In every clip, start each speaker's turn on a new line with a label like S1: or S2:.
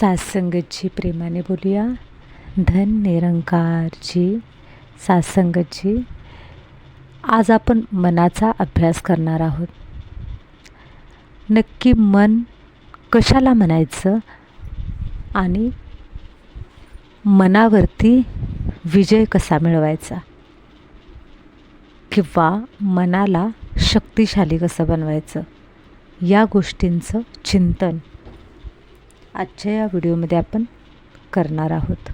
S1: सासंगतची प्रेमाने बोलूया. धन निरंकारची सासंगतची आज आपण मनाचा अभ्यास करणार आहोत. नक्की मन कशाला म्हणायचं? आणि मनावरती विजय कसा मिळवायचा? किंवा मनाला शक्तिशाली कसं बनवायचं? या गोष्टींचं चिंतन आजच्या या व्हिडिओमध्ये आपण करणार आहोत.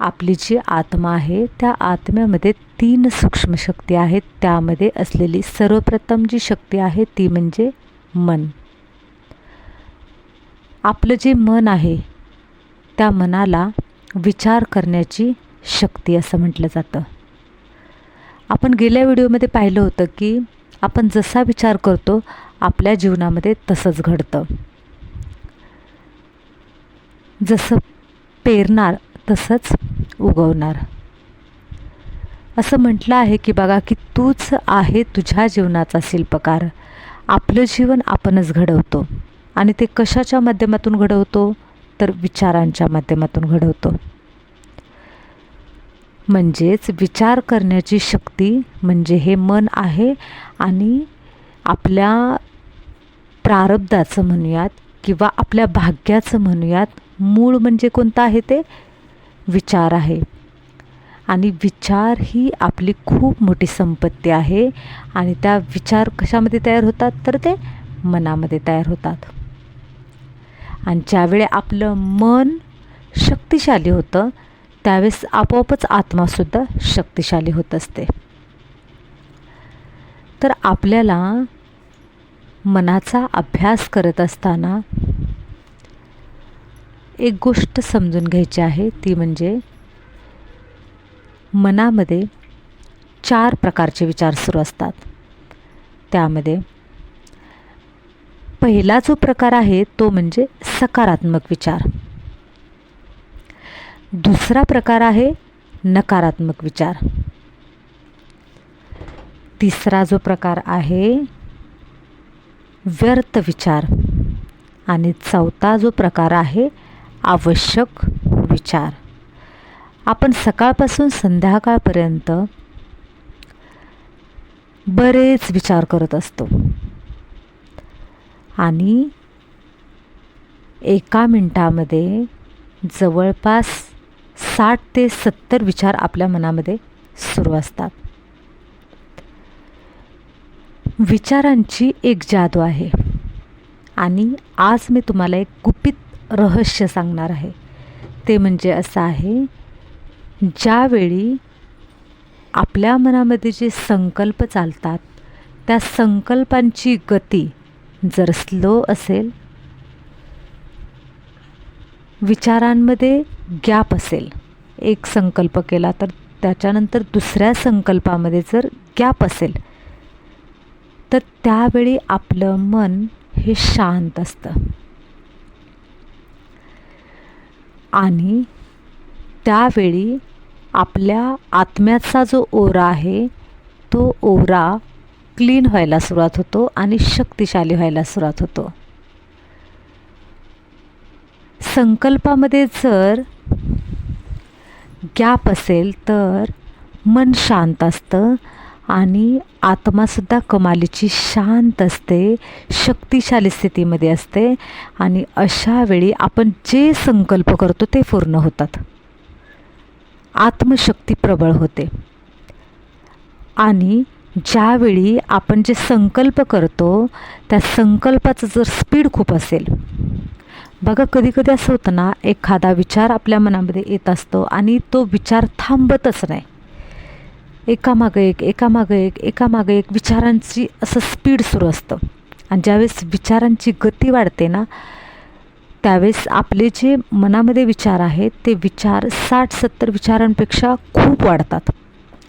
S1: आपली जी आत्मा आहे त्या आत्म्यामध्ये तीन सूक्ष्म शक्ती आहेत. त्यामध्ये असलेली सर्वप्रथम जी शक्ती आहे ती म्हणजे मन. आपलं जे मन आहे त्या मनाला विचार करण्याची शक्ती असं म्हटलं जातं. आपण गेल्या व्हिडिओमध्ये पाहिलं होतं की आपण जसा विचार करतो आपल्या जीवनामध्ये तसंच घडतं. जसं पेरणार तसंच उगवणार. असं म्हटलं आहे की बघा की तूच आहे तुझ्या जीवनाचा शिल्पकार. आपलं जीवन आपणच घडवतो. आणि ते कशाच्या माध्यमातून घडवतो? तर विचारांच्या माध्यमातून घडवतो. म्हणजेच विचार करण्याची शक्ती म्हणजे हे मन आहे आणि आपल्या प्रारब्धाचं म्हणूयात किंवा आपल्या भाग्याचं म्हणूयात मूळ म्हणजे कोणतं आहे ते? विचार आहे. आणि विचार ही आपली खूप मोठी संपत्ती आहे आणि त्या विचार कशामध्ये तयार होतात? तर ते मनामध्ये तयार होतात. आणि ज्यावेळी आपलं मन शक्तिशाली होतं त्यावेळेस आपोआपच आत्मासुद्धा शक्तिशाली होत असते. तर आपल्याला मनाचा अभ्यास करत असताना एक गोष्ट समजून घ्यायची आहे ती म्हणजे मनामध्ये चार प्रकारचे विचार सुरू असतात. त्यामध्ये पहिला जो प्रकार आहे तो म्हणजे सकारात्मक विचार. दुसरा प्रकार आहे नकारात्मक विचार. तिसरा जो प्रकार आहे व्यर्थ विचार. आणि चौथा जो प्रकार आहे आवश्यक विचार. आपण सकाळपासून संध्याकाळपर्यंत बरेच विचार करत असतो. आणि एका मिनटामध्ये जवळपास साठ ते सत्तर विचार आपल्या मनामध्ये सुरू असतात. विचारांची एक जादू आहे. आणि आज मी तुम्हाला एक गुपित रहस्य सांगणार आहे. ते म्हणजे असं आहे ज्यावेळी आपल्या मनामध्ये जे संकल्प चालतात त्या संकल्पांची गती जर स्लो असेल विचारांमध्ये गॅप असेल एक संकल्प केला तर त्याच्यानंतर दुसऱ्या संकल्पामध्ये जर गॅप असेल तर त्यावेळी आपलं मन हे शांत असतं. आणि त्यावेळी आपल्या आत्म्याचा जो ओरा आहे तो ओरा क्लीन व्हायला सुरुवात होतो आणि शक्तिशाली व्हायला सुरुवात होतो. संकल्पामध्ये जर गॅप असेल तर मन शांत असतं आणि आत्मासुद्धा कमालीची शांत असते शक्तिशाली स्थितीमध्ये असते आणि अशा वेळी आपण जे संकल्प करतो ते पूर्ण होतात. आत्मशक्ती प्रबळ होते. आणि ज्यावेळी आपण जे संकल्प करतो त्या संकल्पाचं जर स्पीड खूप असेल. बघा कधी कधी असं होतं ना एखादा विचार आपल्या मनामध्ये येत असतो आणि तो विचार थांबतच नाही. एकामागं एक एकामागं एक एकामागं एक विचारांची असं स्पीड सुरू असतं. आणि ज्यावेळेस विचारांची गती वाढते ना त्यावेळेस आपले जे मनामध्ये विचार आहेत ते विचार साठ सत्तर विचारांपेक्षा खूप वाढतात.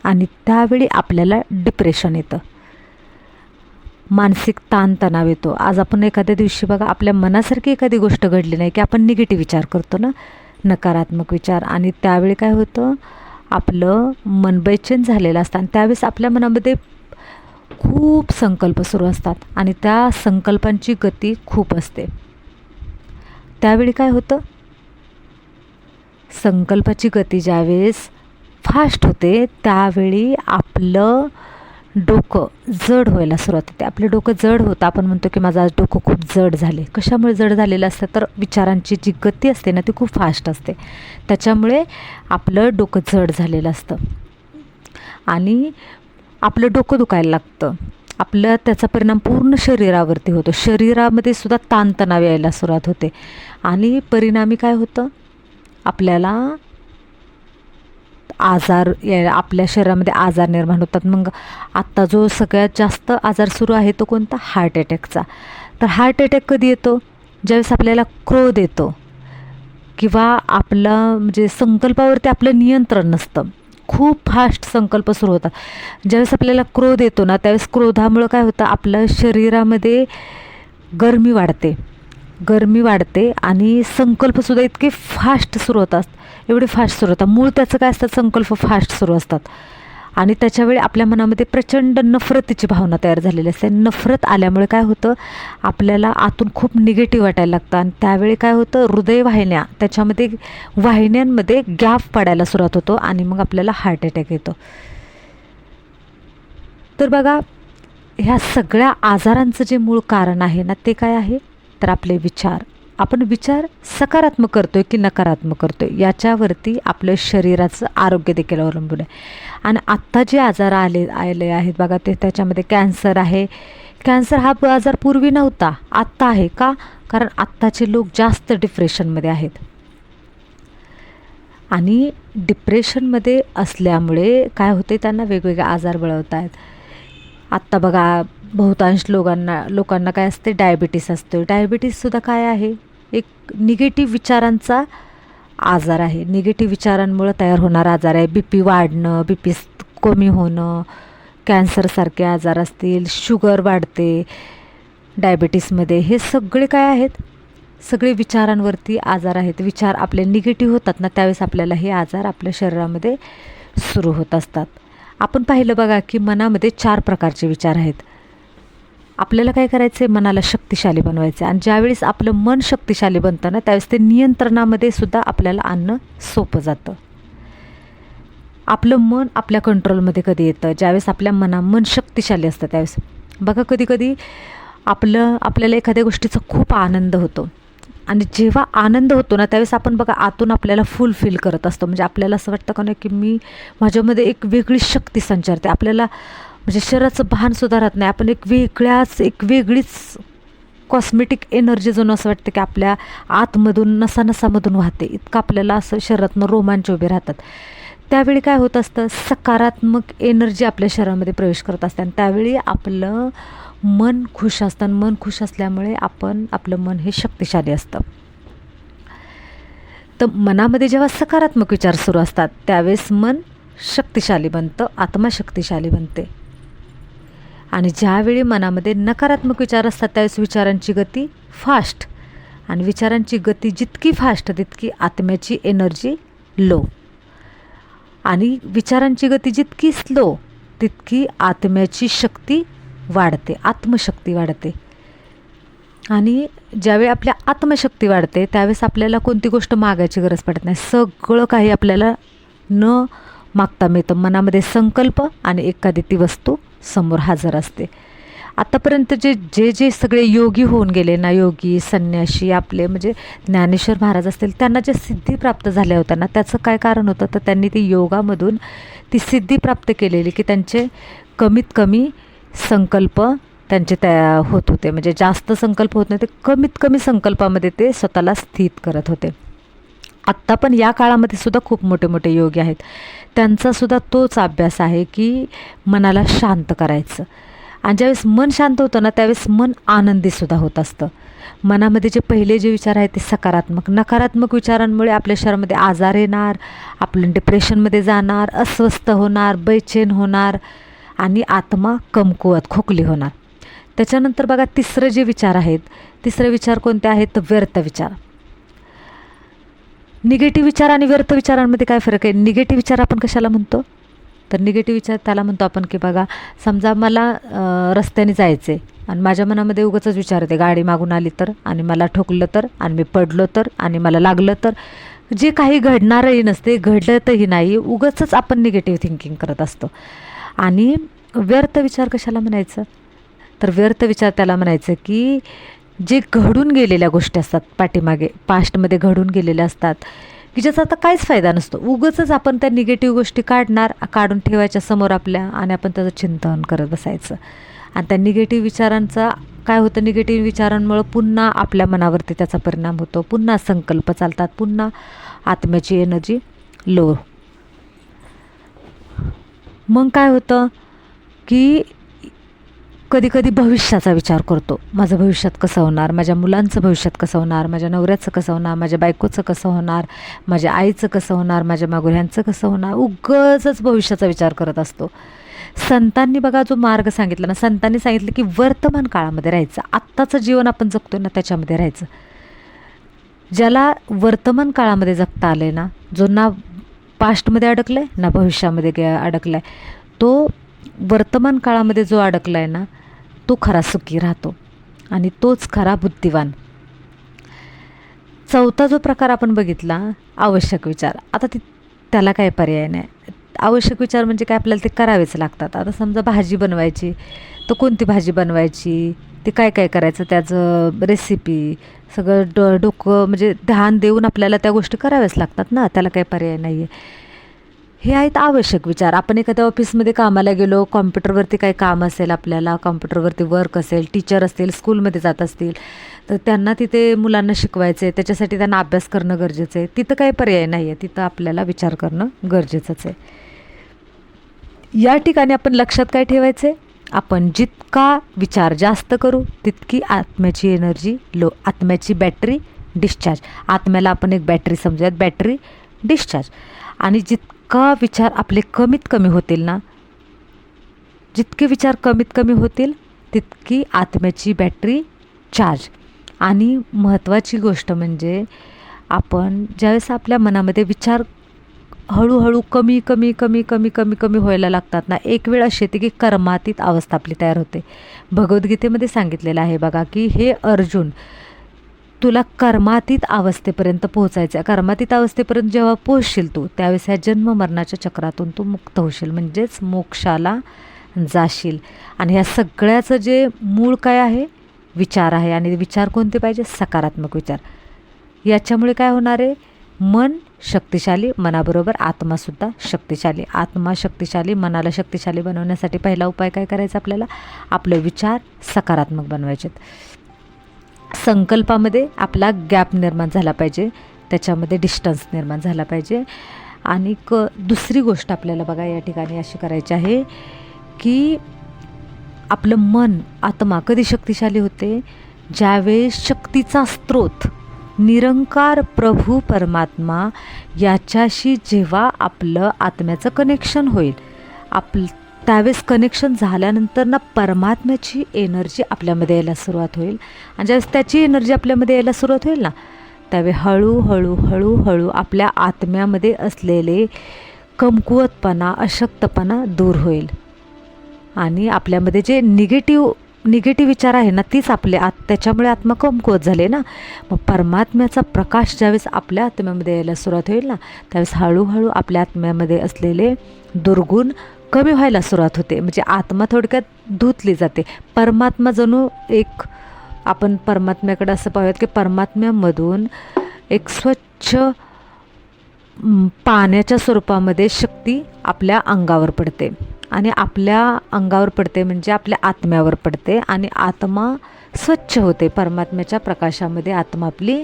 S1: आणि त्यावेळी आपल्याला डिप्रेशन येतं. मानसिक ताणतणाव येतो. आज आपण एखाद्या दिवशी बघा आपल्या मनासारखी एखादी गोष्ट घडली नाही की आपण निगेटिव्ह विचार करतो ना नकारात्मक विचार. आणि त्यावेळी काय होतं? आपलं मनबैचेन झालेलं असतं. आणि त्यावेळेस आपल्या मनामध्ये खूप संकल्प सुरू असतात. आणि त्या संकल्पांची गती खूप असते. त्यावेळी काय होतं? संकल्पाची गती ज्यावेळेस फास्ट होते त्यावेळी आपलं डोकं जड व्हायला सुरुवात होते. आपलं डोकं जड होतं. आपण म्हणतो की माझं आज डोकं खूप जड झाले कशामुळे जड झालेलं असतं? तर विचारांची जी गती असते ना ती खूप फास्ट असते. त्याच्यामुळे आपलं डोकं जड झालेलं असतं. आणि आपलं डोकं दुखायला लागतं. आपलं त्याचा परिणाम पूर्ण शरीरावरती होतो. शरीरामध्ये सुद्धा ताणतणाव यायला सुरुवात होते. आणि परिणामी काय होतं? आपल्याला आजार या आपल्या शरीरामध्ये आजार निर्माण होतात. मग आत्ता जो सगळ्यात जास्त आजार सुरू आहे तो कोणता? हार्ट अटॅकचा. तर हार्ट अटॅक कधी येतो? ज्यावेळेस आपल्याला क्रोध येतो किंवा आपलं म्हणजे संकल्पावरती आपलं नियंत्रण नसतं. खूप फास्ट संकल्प सुरू होतात. ज्यावेळेस आपल्याला क्रोध येतो ना त्यावेळेस क्रोधामुळं काय होतं? आपलं शरीरामध्ये गरमी वाढते. गरमी वाढते आणि संकल्पसुद्धा इतके फास्ट सुरू होतात. एवढे फास्ट सुरू होतात. मूळ त्याचं काय असतात? संकल्प फास्ट सुरू असतात. आणि त्याच्यावेळी आपल्या मनामध्ये प्रचंड नफरतीची भावना तयार झालेली असते. नफरत आल्यामुळे काय होतं? आपल्याला आतून खूप निगेटिव्ह वाटायला लागतं. आणि त्यावेळी काय होतं? हृदय वाहिन्या. त्याच्यामध्ये वाहिन्यांमध्ये गॅप पडायला सुरुवात होतो आणि मग आपल्याला हार्ट अटॅक येतो. तर बघा ह्या सगळ्या आजारांचं जे मूळ कारण आहे ना ते काय आहे? तर आपले विचार आपण विचार सकारात्मक करतो आहे की नकारात्मक करतो आहे याच्यावरती आपलं शरीराचं आरोग्य देखील अवलंबून आहे. आणि आत्ता जे आजार आले आले आहेत बघा ते त्याच्यामध्ये कॅन्सर आहे. कॅन्सर हा आजार पूर्वी नव्हता आत्ता आहे का? कारण आत्ताचे लोक जास्त डिप्रेशनमध्ये आहेत. आणि डिप्रेशनमध्ये असल्यामुळे काय होते त्यांना वेगवेगळे आजार बळवत आहेत आत्ता बघा बहुतांश लोकांना लोकांना काय असते? डायबिटीस असतो. डायबिटीससुद्धा काय आहे? एक निगेटिव्ह विचारांचा आजार आहे. निगेटिव्ह विचारांमुळं तयार होणारा आजार आहे. बी पी वाढणं बी पी कमी होणं कॅन्सरसारखे आजार असतील शुगर वाढते डायबिटीसमध्ये हे सगळे काय आहेत? सगळे विचारांवरती आजार आहेत. विचार आपले निगेटिव्ह होतात ना त्यावेळेस आपल्याला हे आजार आपल्या शरीरामध्ये सुरू होत असतात. आपण पाहिलं बघा की मनामध्ये चार प्रकारचे विचार आहेत. आपल्याला काय करायचं आहे मनाला शक्तिशाली बनवायचं आहे आणि ज्यावेळेस आपलं मन शक्तिशाली बनतं ना त्यावेळेस ते नियंत्रणामध्ये सुद्धा आपल्याला आणणं सोपं जातं. आपलं मन आपल्या कंट्रोलमध्ये कधी येतं? ज्यावेळेस आपल्या मना मन शक्तिशाली असतं त्यावेळेस. बघा कधी कधी आपलं आपल्याला एखाद्या गोष्टीचा खूप आनंद होतो. आणि जेव्हा आनंद होतो ना त्यावेळेस आपण बघा आतून आपल्याला फुल फील करत असतो. म्हणजे आपल्याला असं वाटतं का नाही की मी माझ्यामध्ये एक वेगळी शक्ती संचारते. आपल्याला म्हणजे शरीराचं भानसुद्धा राहत नाही. आपण एक वेगळ्याच एक वेगळीच कॉस्मेटिक एनर्जी जणू असं वाटतं की आपल्या आतमधून नसानसामधून वाहते. इतकं आपल्याला असं शरीरातनं रोमांच उभे राहतात. त्यावेळी काय होत असतं? सकारात्मक एनर्जी आपल्या शरीरामध्ये प्रवेश करत असते आणि त्यावेळी आपलं मन खुश असतं आणि मन खुश असल्यामुळे आपण आपलं मन हे शक्तिशाली असतं. तर मनामध्ये जेव्हा सकारात्मक विचार सुरू असतात त्यावेळेस मन शक्तिशाली बनतं आत्मा शक्तिशाली बनते. आणि ज्यावेळी मनामध्ये नकारात्मक विचार असतात त्यावेळेस विचारांची गती फास्ट आणि विचारांची गती जितकी फास्ट तितकी आत्म्याची एनर्जी लो आणि विचारांची गती जितकी स्लो तितकी आत्म्याची शक्ती वाढते आत्मशक्ती वाढते. आणि ज्यावेळी आपल्या आत्मशक्ती वाढते त्यावेळेस आपल्याला कोणती गोष्ट मागायची गरज पडत नाही. सगळं काही आपल्याला न मागता मिळतं. मनामध्ये संकल्प आणि एखादी ती वस्तू समोर हजर असते. आत्तापर्यंत जे जे जे सगळे योगी होऊन गेले ना योगी संन्याशी आपले म्हणजे ज्ञानेश्वर महाराज असतील त्यांना ज्या सिद्धी प्राप्त झाल्या होत्या ना त्याचं काय कारण होतं? तर त्यांनी ती योगामधून ती सिद्धी प्राप्त केलेली की त्यांचे कमीत कमी संकल्प त्यांचे त्या होत होते. म्हणजे जास्त संकल्प होत नाही ते कमीत कमी संकल्पामध्ये ते स्वतःला स्थित करत होते. आत्ता पण या काळामध्ये सुद्धा खूप मोठे मोठे योगी आहेत. त्यांचासुद्धा तोच अभ्यास आहे की मनाला शांत करायचं. आणि ज्यावेळेस मन शांत होतं ना त्यावेळेस मन आनंदीसुद्धा होत असतं. मनामध्ये जे पहिले जे विचार आहेत ते सकारात्मक नकारात्मक विचारांमुळे आपल्या शरीरामध्ये आजार येणार आपलं डिप्रेशनमध्ये जाणार अस्वस्थ होणार बैचेन होणार आणि आत्मा कमकुवत खोकली होणार. त्याच्यानंतर बघा तिसरं जे विचार आहेत तिसरे विचार कोणते आहेत? व्यर्थ विचार. निगेटिव्ह विचार आणि व्यर्थ विचारांमध्ये काय फरक आहे? निगेटिव्ह विचार आपण कशाला म्हणतो? तर निगेटिव्ह विचार त्याला म्हणतो आपण की बघा समजा मला रस्त्याने जायचं आहे आणि माझ्या मनामध्ये उगाच विचार येते गाडी मागून आली तर आणि मला ठोकलं तर आणि मी पडलो तर आणि मला लागलं तर. जे काही घडणारही नसते घडतही नाही उगाचच आपण निगेटिव्ह थिंकिंग करत असतो. आणि व्यर्थ विचार कशाला म्हणायचं? तर व्यर्थ विचार त्याला म्हणायचं की जे घडून गेलेल्या गोष्टी असतात पाठीमागे पास्टमध्ये घडून गेलेल्या असतात की ज्याचा आता काहीच फायदा नसतो. उगंच आपण त्या निगेटिव्ह गोष्टी काढणार काढून ठेवायच्या समोर आपल्या आणि आपण त्याचं चिंतन करत बसायचं. आणि त्या निगेटिव्ह विचारांचा काय होतं निगेटिव्ह विचारांमुळं पुन्हा आपल्या मनावरती त्याचा परिणाम होतो. पुन्हा संकल्प चालतात पुन्हा आत्म्याची एनर्जी लो मग काय होतं की कधी कधी भविष्याचा विचार करतो. माझं भविष्यात कसं होणार? माझ्या मुलांचं भविष्यात कसं होणार? माझ्या नवऱ्याचं कसं होणार? माझ्या बायकोचं कसं होणार? माझ्या आईचं कसं होणार? माझ्या मागुऱ्यांचं कसं होणार? उगचच भविष्याचा विचार करत असतो. संतांनी बघा जो मार्ग सांगितला ना संतांनी सांगितलं की वर्तमान काळामध्ये राहायचं. आत्ताचं जीवन आपण जगतो ना त्याच्यामध्ये राहायचं. ज्याला वर्तमान काळामध्ये जगता आलं आहे ना जो ना पास्टमध्ये अडकलं आहे ना भविष्यामध्ये गे अडकला आहे तो वर्तमान काळामध्ये जो अडकला आहे ना तो खरा सुखी राहतो आणि तोच खरा बुद्धिवान चौथा जो प्रकार आपण बघितला आवश्यक विचार. आता ती त्याला काय पर्याय नाही. आवश्यक विचार म्हणजे काय आपल्याला ते करावेच लागतात. आता समजा भाजी बनवायची तर कोणती भाजी बनवायची? ते काय काय करायचं? त्याचं रेसिपी सगळं ड डोकं म्हणजे ध्यान देऊन आपल्याला त्या गोष्टी कराव्याच लागतात ना. त्याला काही पर्याय नाही आहे हे आहेत आवश्यक विचार. आपण एखाद्या ऑफिसमध्ये कामाला गेलो कॉम्प्युटरवरती काही काम असेल आपल्याला कॉम्प्युटरवरती वर्क असेल टीचर असतील स्कूलमध्ये जात असतील तर त्यांना तिथे मुलांना शिकवायचं आहे त्याच्यासाठी त्यांना अभ्यास करणं गरजेचं आहे तिथं काही पर्याय नाही आहे तिथं आपल्याला विचार करणं गरजेचंच आहे. या ठिकाणी आपण लक्षात काय ठेवायचं आहे आपण जितका विचार जास्त करू तितकी आत्म्याची एनर्जी लो आत्म्याची बॅटरी डिस्चार्ज आत्म्याला आपण एक बॅटरी समजूयात. बॅटरी डिस्चार्ज आणि जित का विचार आपले कमीत कमी होतील ना जितके विचार कमीत कमी होतील तितकी आत्म्याची बॅटरी चार्ज आणि महत्त्वाची गोष्ट म्हणजे आपण ज्यावेळेस आपल्या मनामध्ये विचार हळूहळू कमी कमी कमी कमी कमी कमी व्हायला लागतात ना एक वेळ अशी येते की कर्मातीत अवस्था आपली तयार होते. भगवद्गीतेमध्ये सांगितलेलं आहे बघा की हे अर्जुन तुला कर्मातीत अवस्थेपर्यंत पोहोचायचं आहे कर्मातीत अवस्थेपर्यंत जेव्हा पोहोचशील तू त्यावेळेस ह्या जन्म मरणाच्या चक्रातून तू मुक्त होशील म्हणजेच मोक्षाला जाशील. आणि ह्या सगळ्याचं जे मूळ काय आहे? विचार आहे. आणि विचार कोणते पाहिजे? सकारात्मक विचार. याच्यामुळे काय होणार आहे? मन शक्तिशाली मनाबरोबर आत्मासुद्धा शक्तिशाली. आत्मा शक्तिशाली मनाला शक्तिशाली बनवण्यासाठी पहिला उपाय काय करायचा आपल्याला? आपले विचार सकारात्मक बनवायचे संकल्पामध्ये आपला गॅप निर्माण झाला पाहिजे. त्याच्यामध्ये डिस्टन्स निर्माण झाला पाहिजे. आणि क दुसरी गोष्ट आपल्याला बघा या ठिकाणी अशी करायची आहे की आपलं मन आत्मा कधी शक्तिशाली होते? ज्यावेळेस शक्तीचा स्रोत निरंकार प्रभू परमात्मा याच्याशी जेव्हा आपलं आत्म्याचं कनेक्शन होईल आप त्यावेळेस कनेक्शन झाल्यानंतर ना परमात्म्याची एनर्जी आपल्यामध्ये यायला सुरुवात होईल. आणि ज्यावेळेस त्याची एनर्जी आपल्यामध्ये यायला सुरुवात होईल ना त्यावेळी हळूहळू हळूहळू आपल्या आत्म्यामध्ये असलेले कमकुवतपणा अशक्तपणा दूर होईल. आणि आपल्यामध्ये जे निगेटिव्ह निगेटिव्ह विचार आहे ना तीच आपले आत त्याच्यामुळे आत्मा कमकुवत झाले ना मग परमात्म्याचा प्रकाश ज्यावेळेस आपल्या आत्म्यामध्ये यायला सुरुवात होईल ना त्यावेळेस हळूहळू आपल्या आत्म्यामध्ये असलेले दुर्गुण कमी व्हायला सुरुवात होते. म्हणजे आत्मा थोडक्यात धुतली जाते. परमात्मा जणू एक आपण परमात्म्याकडे असं पाहूयात की परमात्म्यामधून एक स्वच्छ पाण्याच्या स्वरूपामध्ये शक्ती आपल्या अंगावर पडते. आणि आपल्या अंगावर पडते म्हणजे आपल्या आत्म्यावर पडते. आणि आत्मा स्वच्छ होते. परमात्म्याच्या प्रकाशामध्ये आत्मा आपली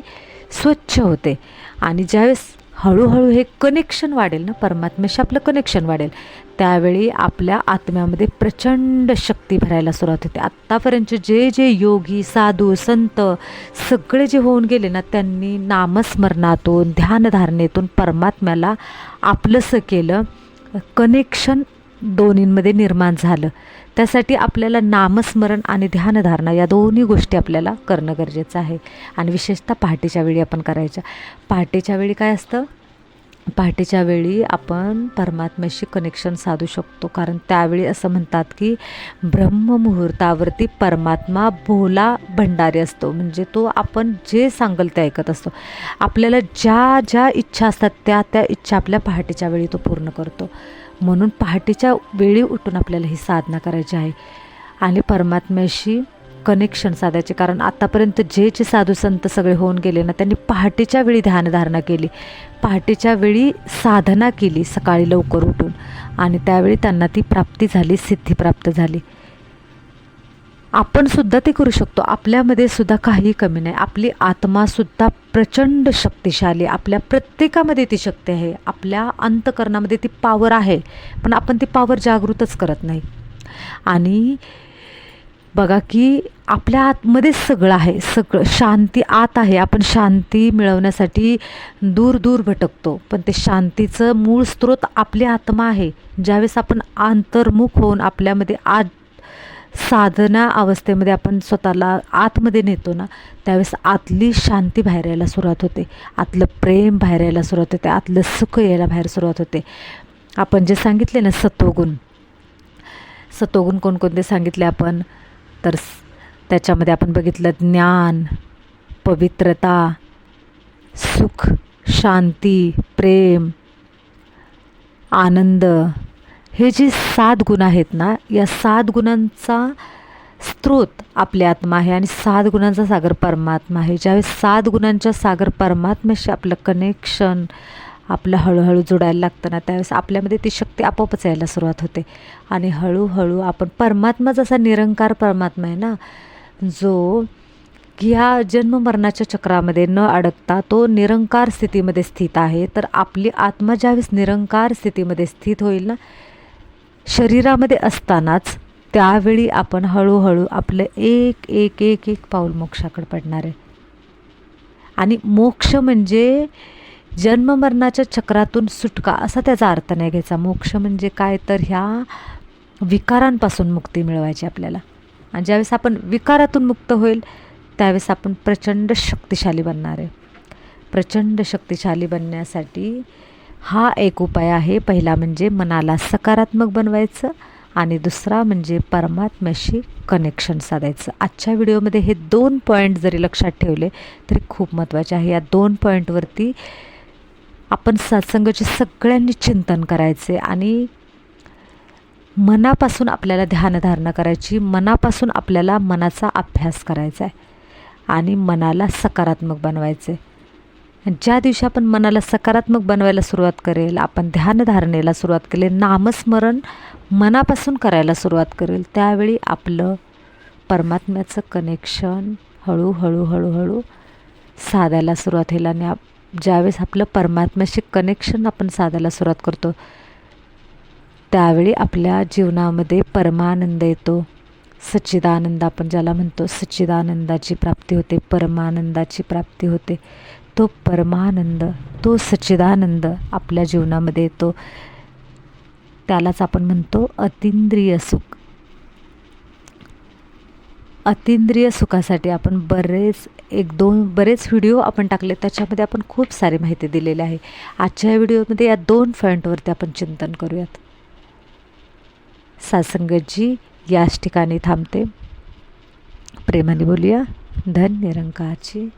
S1: स्वच्छ होते. आणि ज्यावेळेस हळूहळू हे कनेक्शन वाढेल ना परमात्म्याशी आपलं कनेक्शन वाढेल. त्यावेळी आपल्या आत्म्यामध्ये प्रचंड शक्ती भरायला सुरुवात होते. आत्तापर्यंतचे जे जे योगी साधू संत सगळे जे होऊन गेले ना त्यांनी नामस्मरणातून ध्यानधारणेतून परमात्म्याला आपलंसं केलं. कनेक्शन दोन्हींमध्ये निर्माण झालं. त्यासाठी आपल्याला नामस्मरण आणि ध्यानधारणा या दोन्ही गोष्टी आपल्याला करणं गरजेचं आहे. आणि विशेषतः पहाटेच्या वेळी आपण करायच्या. पहाटेच्या वेळी काय असतं? पहाटेच्या वेळी आपण परमात्म्याशी कनेक्शन साधू शकतो. कारण त्यावेळी असं म्हणतात की ब्रह्ममुहूर्तावरती परमात्मा भोला भंडारी असतो. म्हणजे तो आपण जे सांगल ते ऐकत असतो. आपल्याला ज्या ज्या इच्छा असतात त्या त्या इच्छा आपल्या पहाटेच्या वेळी तो पूर्ण करतो. म्हणून पहाटेच्या वेळी उठून आपल्याला ही साधना करायची आहे. आणि परमात्म्याशी कनेक्शन साधायचे. कारण आतापर्यंत जे जे साधू संत सगळे होऊन गेले ना त्यांनी पहाटेच्या वेळी ध्यानधारणा केली. पहाटेच्या वेळी साधना केली सकाळी लवकर उठून. आणि त्यावेळी त्यांना ती प्राप्ती झाली सिद्धी प्राप्त झाली. आपण सुद्धा ते करू शकतो. आपल्यामध्ये सुद्धा काही कमी नाही. आपली आत्मासुद्धा प्रचंड शक्तिशाली आपल्या प्रत्येकामध्ये ती शक्ती आहे. आपल्या अंतकरणामध्ये ती पावर आहे. पण आपण ती पावर जागृतच करत नाही. आणि बघा की आपल्या आतमध्येच सगळं आहे. सगळं शांती आत आहे. आपण शांती मिळवण्यासाठी दूर दूर भटकतो. पण ते शांतीचं मूळ स्रोत आपली आत्मा आहे. ज्यावेळेस आपण अंतर्मुख होऊन आपल्यामध्ये आत साधना अवस्थेमध्ये आपण स्वतःला आतमध्ये नेतो ना त्यावेळेस आतली शांती बाहेर यायला सुरुवात होते. आतलं प्रेम बाहेर यायला सुरुवात होते. आतलं सुख यायला बाहेर सुरुवात होते. आपण जे सांगितले ना सत्वगुण. सत्वगुण कोणकोणते सांगितले आपण? तर त्याच्यामध्ये आपण बघितलं ज्ञान पवित्रता सुख शांती प्रेम आनंद हे जे सात गुण आहेत ना या सात गुणांचा स्रोत आपली आत्मा आहे आणि सात गुणांचा सागर परमात्मा आहे. ज्यावेळेस सात गुणांच्या सागर परमात्म्याशी आपलं कनेक्शन आपलं हळूहळू जोडायला लागतं ना त्यावेळेस आपल्यामध्ये ती शक्ती आपोआपच यायला सुरुवात होते. आणि हळूहळू आपण परमात्मा जसा निरंकार परमात्मा आहे ना जो ह्या जन्ममरणाच्या चक्रामध्ये न अडकता तो निरंकार स्थितीमध्ये स्थित आहे. तर आपली आत्मा ज्यावेळेस निरंकार स्थितीमध्ये स्थित होईल ना शरीरामध्ये असतानाच त्यावेळी आपण हळूहळू आपलं एक एक एक एक पाऊल मोक्षाकडे पडणार आहे. आणि मोक्ष म्हणजे जन्ममरणाच्या चक्रातून सुटका असा त्याचा अर्थ नाही घ्यायचा. मोक्ष म्हणजे काय? तर ह्या विकारांपासून मुक्ती मिळवायची आपल्याला. आणि ज्यावेळेस आपण विकारातून मुक्त होईल त्यावेळेस आपण प्रचंड शक्तिशाली बनणार आहे. प्रचंड शक्तिशाली बनण्यासाठी हा एक उपाय आहे. पहिला म्हणजे मनाला सकारात्मक बनवायचं आणि दुसरा म्हणजे परमात्म्याशी कनेक्शन साधायचं. आजच्या व्हिडिओमध्ये हे दोन पॉईंट जरी लक्षात ठेवले तरी खूप महत्त्वाचे आहे. या दोन पॉईंटवरती आपण सत्संगाचे सगळ्यांनी चिंतन करायचे आणि मनापासून आपल्याला ध्यानधारणा करायची मनापासून आपल्याला मनाचा अभ्यास करायचा आहे आणि मनाला सकारात्मक बनवायचे. ज्या दिवशी आपण मनाला सकारात्मक बनवायला सुरुवात करेल आपण ध्यानधारणेला सुरुवात केली नामस्मरण मनापासून करायला सुरुवात करेल त्यावेळी आपलं परमात्म्याचं कनेक्शन हळूहळू हळूहळू साधायला सुरुवात होईल आणि आप ज्यावेळेस आपलं परमात्म्याशी कनेक्शन आपण साधायला सुरुवात करतो त्यावेळी आपल्या जीवनामध्ये परमानंद येतो. सच्चिदानंद आपण ज्याला म्हणतो सच्चिदानंदाची प्राप्ती होते परमानंदाची प्राप्ती होते. तो परमानंद तो सच्चिदानंद आपल्या जीवनामध्ये येतो. त्यालाच आपण म्हणतो अतिंद्रिय सुख. अतिंद्रिय सुखासाठी आपण बरेच एक दोन बरेच व्हिडिओ आपण टाकले त्याच्यामध्ये आपण खूप सारी माहिती दिलेली आहे. आजच्या व्हिडिओमध्ये या दोन पॉईंटवरती आपण चिंतन करूयात. सासंगतजी याच ठिकाणी थांबते. प्रेमाने बोलूया. धन निरंकाची